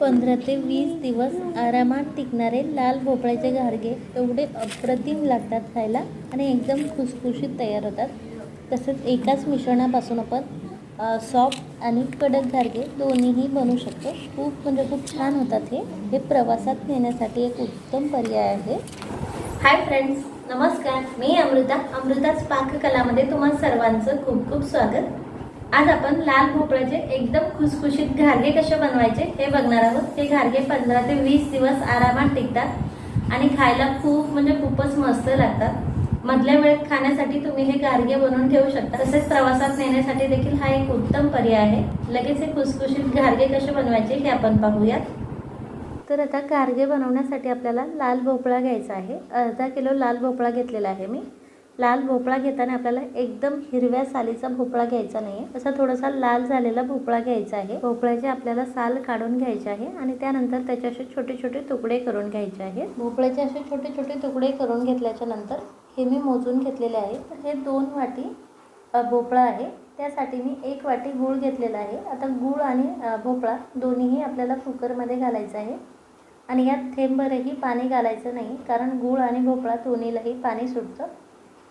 पंधरा ते वीस दिवस आरामात टिकणारे लाल भोपळ्याचे घारगे एवढे अप्रतिम लागतात खायला आणि एकदम खुसखुशीत तयार होतात. तसेच एकाच मिश्रणापासून आपण सॉफ्ट आणि कडक घारगे दोन्हीही बनवू शकतो. खूप म्हणजे खूप छान होतात हे. हे प्रवासात नेण्यासाठी एक उत्तम पर्याय आहे. हाय फ्रेंड्स नमस्कार. मी अमृता. अमृताच पाककलामध्ये तुम्हा सर्वांचं खूप खूप स्वागत. आज आपण लाल भोपळ्याचे एकदम खुसखुशीत घारगे कसे बनवायचे हे बघणार आहोत. हे घारगे पंधरा ते वीस दिवस आरामात टिकतात आणि खायला खूप म्हणजे खूपच मस्त लागतात. मधल्या वेळेत खाण्यासाठी तुम्ही हे गारगे बनवून ठेवू शकता. तसेच प्रवासात नेण्यासाठी देखील हा एक उत्तम पर्याय आहे. लगेच हे खुसखुशीत घारगे कसे बनवायचे हे आपण पाहूयात. तर आता गारगे बनवण्यासाठी आपल्याला लाल भोपळा घ्यायचा आहे. अर्धा किलो लाल भोपळा घेतलेला आहे मी. लाल भोपळा घेताना आपल्याला एकदम हिरव्या सालीचा भोपळा घ्यायचा नाही आहे असा थोडासा लाल झालेला भोपळा घ्यायचा आहे. भोपळ्याचे आपल्याला साल काढून घ्यायचे आहे आणि त्यानंतर त्याचे असे छोटे छोटे तुकडे करून घ्यायचे आहेत भोपळ्याचे असे छोटे छोटे तुकडे करून घेतल्याच्या नंतर हे मी मोजून घेतलेले आहे. हे दोन वाटी भोपळा आहे. त्यासाठी मी एक वाटी गूळ घेतलेला आहे. आता गूळ आणि भोपळा दोन्हीही आपल्याला कुकरमध्ये घालायचं आहे. आणि यात थेंबरही पाणी घालायचं नाही कारण गूळ आणि भोपळा दोन्हीलाही पाणी सुटतं.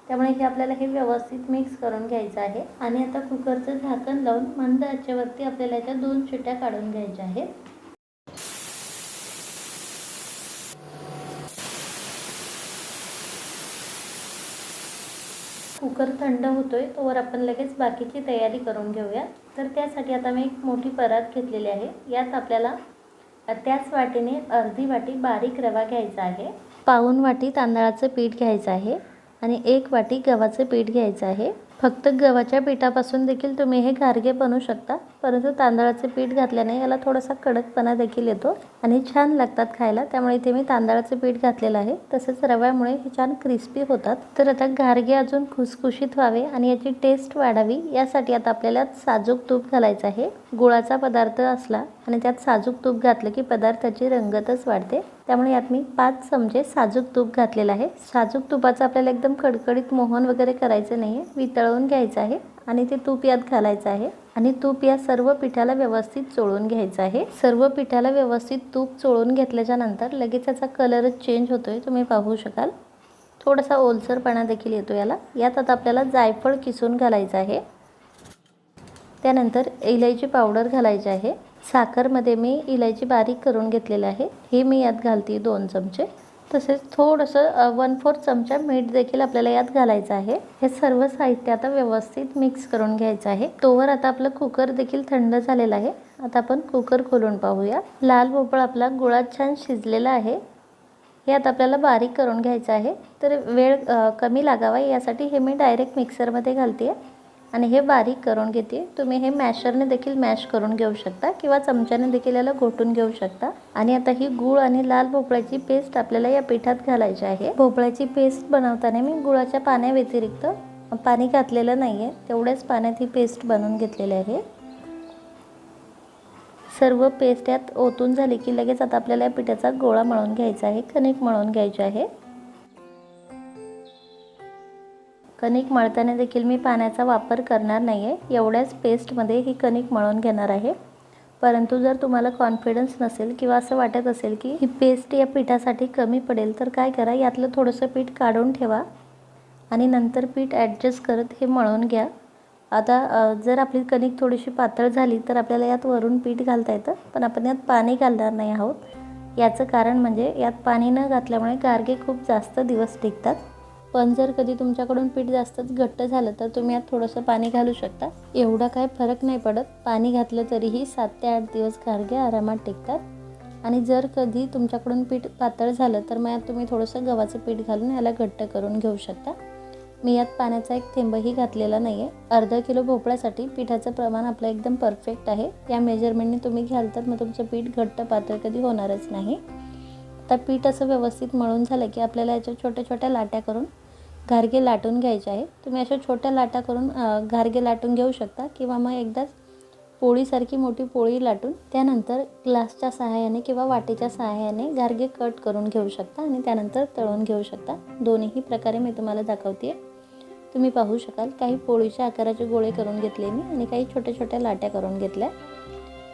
त्यामुळे हे आपल्याला हे व्यवस्थित मिक्स करून घ्यायचं आहे. आणि आता कुकरचं झाकण लावून मंद आचेवरती आपल्याला याच्या दोन शिट्ट्या काढून घ्यायच्या आहेत. कुकर थंड होतोय तोवर आपण लगेच बाकीची तयारी करून घेऊया. तर त्यासाठी आता मी एक मोठी परात घेतलेली आहे. यात आपल्याला त्याच वाटीने अर्धी वाटी बारीक रवा घ्यायचा आहे. पाऊन वाटी तांदळाचं पीठ घ्यायचं आहे. आणि एक वाटी गव्हाचं पीठ घ्यायचं आहे. फक्त गव्हाच्या पिठापासून देखील तुम्ही हे गारगे बनवू शकता. परंतु तांदळाचे पीठ घातल्याने याला थोडासा कडकपणा देखील येतो आणि छान लागतात खायला. त्यामुळे इथे मी तांदळाचं पीठ घातलेलं आहे. तसेच रव्यामुळे हे छान क्रिस्पी होतात. तर आता घारगे अजून खुसखुशीत व्हावे आणि याची टेस्ट वाढावी यासाठी आता आपल्याला साजूक तूप घालायचं आहे. गुळाचा पदार्थ असला आणि त्यात साजूक तूप घातलं की पदार्थाची रंगतच वाढते. त्यामुळे यात मी पाच चमचे साजूक तूप घातलेलं आहे. साजूक तुपाचं आपल्याला एकदम कडकडीत मोहन वगैरे करायचं नाही आहे वितळवून घ्यायचं आहे. आणि ते तूप यात घालायचं आहे. आणि तूप या सर्व पिठाला व्यवस्थित चोळून घ्यायचं आहे. सर्व पिठाला व्यवस्थित तूप चोळून घेतल्याच्या नंतर लगेच याचा कलरच चेंज होतोय तुम्ही पाहू शकाल. थोडासा ओलसरपणा देखील येतो याला. यात आता आपल्याला जायफळ किसून घालायचं आहे. त्यानंतर इलायची पावडर घालायची आहे. साखरमध्ये मी इलायची बारीक करून घेतलेलं आहे. हे मी यात घालते दोन चमचे. तसेच थोडंसं वन फोर्थ चमचा मीठ देखील आपल्याला यात घालायचं आहे. हे सर्व साहित्य आता व्यवस्थित मिक्स करून घ्यायचं आहे. तोवर आता आपलं कुकर देखील थंड झालेलं आहे. आता आपण कुकर खोलून पाहूया. लाल भोपळा आपला गुळात छान शिजलेला आहे. हे आता आपल्याला बारीक करून घ्यायचं आहे. तर वेळ कमी लागावा यासाठी हे मी डायरेक्ट मिक्सरमध्ये घालते आहे आणि हे बारीक करून घेते. तुम्ही हे मॅशरने देखील मॅश करून घेऊ शकता किंवा चमच्याने देखील याला घोटून घेऊ शकता. आणि आता ही गूळ आणि लाल भोपळ्याची पेस्ट आपल्याला या पिठात घालायची आहे. भोपळ्याची पेस्ट बनवताना मी गुळाच्या पाण्याव्यतिरिक्त पाणी घातलेलं नाही आहे तेवढ्याच पाण्यात ही पेस्ट बनवून घेतलेली आहे. सर्व पेस्ट यात ओतून झाली की लगेच आता आपल्याला या पिठाचा गोळा मळून घ्यायचा आहे. कणिक मळून घ्यायची आहे. कणिक मळताना देखील मी पाण्याचा वापर करणार नाही आहे एवढ्याच पेस्टमध्ये ही कणिक मळून घेणार आहे. परंतु जर तुम्हाला कॉन्फिडन्स नसेल किंवा असं वाटत असेल की ही पेस्ट या पिठासाठी कमी पडेल तर काय करा? यातलं थोडंसं पीठ काढून ठेवा आणि नंतर पीठ ॲडजस्ट करत हे मळून घ्या. आता जर आपली कणिक थोडीशी पातळ झाली तर आपल्याला यात वरून पीठ घालता येतं पण आपण यात पाणी घालणार नाही आहोत. याचं कारण म्हणजे यात पाणी न घातल्यामुळे गारगे खूप जास्त दिवस टिकतात. पण जर कधी तुमच्याकडून पीठ जास्तच घट्ट झालं तर तुम्ही यात थोडंसं पाणी घालू शकता. एवढा काय फरक नाही पडत. पाणी घातलं तरीही सात ते आठ दिवस गारगे आरामात टिकतात. आणि जर कधी तुमच्याकडून पीठ पातळ झालं तर मग यात तुम्ही थोडंसं गव्हाचं पीठ घालून याला घट्ट करून घेऊ शकता. मी यात पाण्याचा एक थेंबही घातलेला नाही आहे अर्धा किलो भोपळ्यासाठी पिठाचं प्रमाण आपलं एकदम परफेक्ट आहे. या मेजरमेंटने तुम्ही घ्याल तर मग तुमचं पीठ घट्ट पातळ कधी होणारच नाही. आता पीठ असं व्यवस्थित मळून झालं की आपल्याला याच्या छोट्या छोट्या लाट्या करून घारगे लाटून घ्यायचे आहे. तुम्ही अशा छोट्या लाटा करून घारगे लाटून घेऊ शकता किंवा मग एकदाच पोळीसारखी मोठी पोळी लाटून त्यानंतर ग्लासच्या सहाय्याने किंवा वाटीच्या सहाय्याने गारगे कट करून घेऊ शकता आणि त्यानंतर तळून घेऊ शकता. दोन्ही प्रकारे मी तुम्हाला दाखवते तुम्ही पाहू शकाल काही पोळीच्या आकाराचे गोळे करून घेतले मी आणि काही छोट्या छोट्या लाट्या करून घेतल्या.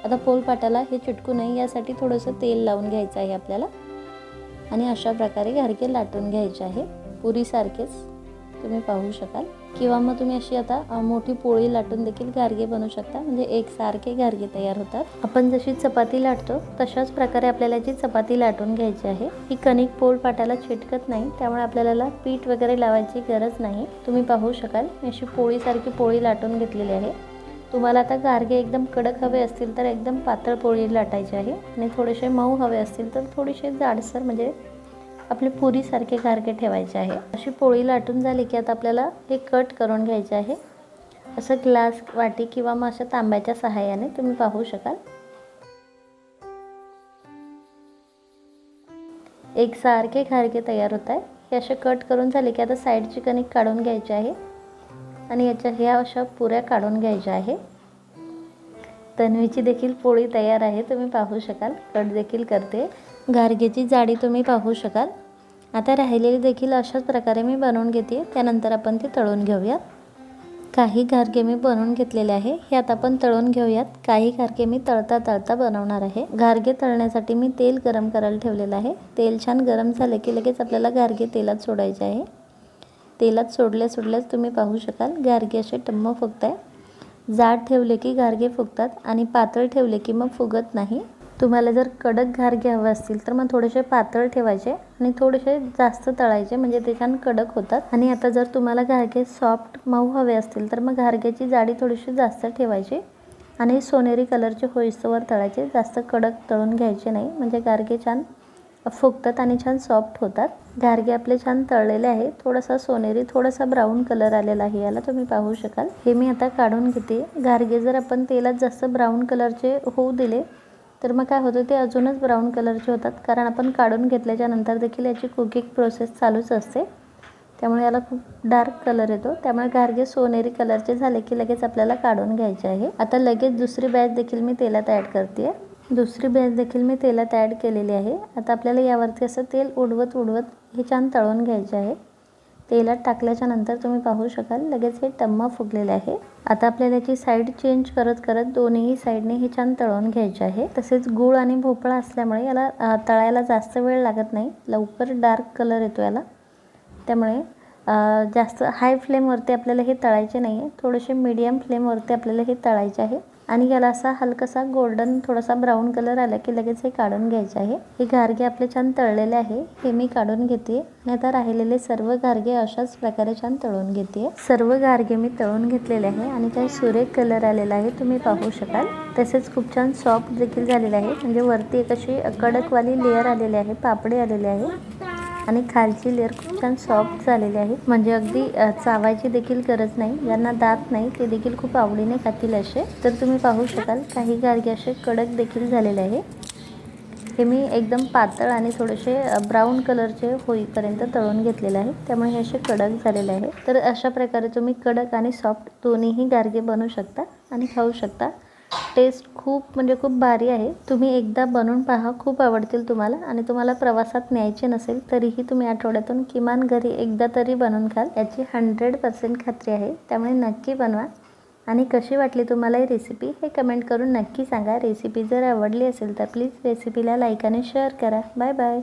आता पोलपाटाला हे चिटकू नये यासाठी थोडंसं तेल लावून घ्यायचं आहे आपल्याला. आणि अशा प्रकारे गारगे लाटून घ्यायचे आहे. पुरीसारखेच तुम्ही पाहू शकाल. किंवा मग तुम्ही अशी आता मोठी पोळी लाटून देखील गारगे बनवू शकता. म्हणजे एकसारखे गारगे तयार होतात. आपण जशी चपाती लाटतो तशाच प्रकारे आपल्याला जी चपाती लाटून घ्यायची आहे ही कणिक पोळ पाटाला चिटकत नाही. त्यामुळे आपल्याला पीठ वगैरे लावायची गरज नाही. तुम्ही पाहू शकाल मी अशी पोळीसारखी पोळी लाटून घेतलेली आहे. तुम्हाला आता गारगे एकदम कडक हवे असतील तर एकदम पातळ पोळी लाटायची आहे. आणि थोडेसे मऊ हवे असतील तर थोडेसे जाडसर म्हणजे आपले पुरीसारखे गारगे ठेवायचे आहे. अशी पोळी लाटून झाली की आता आपल्याला हे कट करून घ्यायचे आहे. असं ग्लास वाटी किंवा मग अशा तांब्याच्या सहाय्याने तुम्ही पाहू शकाल. एक सारखे घारगे तयार होत आहे. हे असे कट करून झाले की आता साईडची कणिक काढून घ्यायची आहे. आणि याच्या ह्या अशा पुऱ्या काढून घ्यायच्या आहे. तन्वीची देखील पोळी तयार आहे तुम्ही पाहू शकाल. कट देखील करते. गारगेची जाडी तुम्ही पाहू शकाल. आता राहिलेली देखील अशाच प्रकारे मी बनवून घेते. त्यानंतर आपण ते तळून घेऊयात. काही गारगे मी बनवून घेतलेले आहे. हे आता आपण तळून घेऊयात. काही गारगे मी तळता तळता बनवणार आहे. गारगे तळण्यासाठी मी तेल गरम करायला ठेवलेलं आहे. तेल छान गरम झाले की लगेच आपल्याला गारगे तेलात सोडायचे आहे. तेलात सोडल्या सोडल्याच तुम्ही पाहू शकाल. गारगे असे टम्म फुगत आहे जाड ठेवले की गारगे फुगतात आणि पातळ ठेवले की मग फुगत नाही. तुम्हाला जर कडक घारगे हवे असतील तर मग थोडेसे पातळ ठेवायचे आणि थोडेसे जास्त तळायचे म्हणजे ते छान कडक होतात. आणि आता जर तुम्हाला घारगे सॉफ्ट मऊ हवे असतील तर मग घारग्याची जाडी थोडीशी जास्त ठेवायची आणि सोनेरी कलरचे होईस्तवर तळायचे. जास्त कडक तळून घ्यायचे नाही म्हणजे गारगे छान फुगतात आणि छान सॉफ्ट होतात. गारगे आपले छान तळलेले आहे थोडासा सोनेरी थोडासा ब्राऊन कलर आलेला आहे याला तुम्ही पाहू शकाल. हे मी आता काढून घेते. गारगे जर आपण तेलात जास्त ब्राऊन कलरचे होऊ दिले तर मग काय होतं ते अजूनच ब्राऊन कलरचे होतात. कारण आपण काढून घेतल्याच्या नंतर देखील याची कुकिंग प्रोसेस चालूच असते. त्यामुळे याला खूप डार्क कलर येतो. त्यामुळे गारगे सोनेरी कलरचे झाले की लगेच आपल्याला काढून घ्यायचे आहे. आता लगेच दुसरी बॅच देखील मी तेलात ॲड करते दुसरी बॅच देखील मी तेलात ॲड केलेली आहे. आता आपल्याला यावरती असं तेल उडवत उडवत हे छान तळून घ्यायचे आहे. तेलात टाकल्याच्या नंतर तुम्ही पाहू शकाल लगेच हे टम्मा फुगलेले आहे. आता आपल्याला याची साईड चेंज करत करत दोन्ही साईडने हे छान तळून घ्यायचे आहे. तसेच गूळ आणि भोपळा असल्यामुळे याला तळायला जास्त वेळ लागत नाही. लवकर डार्क कलर येतो याला. त्यामुळे जास्त हाय फ्लेमवरती आपल्याला हे तळायचे नाही आहे थोडेसे मीडियम फ्लेमवरती आपल्याला हे तळायचे आहे. आणि याला असा हलकासा गोल्डन थोडासा ब्राऊन कलर आला की लगेच हे काढून घ्यायचे आहे. हे गारगे आपले छान तळलेले आहे. हे मी काढून घेते नाही आता राहिलेले सर्व गारगे अशाच प्रकारे छान तळून घेते सर्व गारगे मी तळून घेतलेले आहे आणि काही सुरेख कलर आलेला आहे. तुम्ही पाहू शकाल. तसेच खूप छान सॉफ्ट देखील झालेले आहे. म्हणजे वरती एक अशी कडकवाली लेअर आलेली आहे. पापडे आलेले आहे. आणि खालची लेअर खूप छान सॉफ्ट झालेली आहे. म्हणजे अगदी चावायची देखील गरज नाही. ज्यांना दात नाही ते देखील खूप आवडीने खातील असे. तर तुम्ही पाहू शकाल काही गारगे असे कडक देखील झालेले आहे. हे मी एकदम पातळ आणि थोडेसे ब्राऊन कलरचे होईपर्यंत तळून घेतलेले आहे. त्यामुळे हे असे कडक झालेले आहे. तर अशा प्रकारे तुम्ही कडक आणि सॉफ्ट दोन्हीही गारगे बनवू शकता आणि खाऊ शकता. टेस्ट खूप म्हणजे खूप भारी आहे. तुम्ही एकदा बनवून पहा खूप आवडतील तुम्हाला. आणि तुम्हाला प्रवासात न्यायचे नसेल तरीही तुम्ही आठवड्यातून किमान घरी एकदा तरी बनवून खाल याची हंड्रेड पर्सेंट खात्री आहे. त्यामुळे नक्की बनवा. आणि कशी वाटली तुम्हाला ही रेसिपी हे कमेंट करून नक्की सांगा. रेसिपी जर आवडली असेल तर प्लीज रेसिपीला लाईक आणि शेअर करा. Bye bye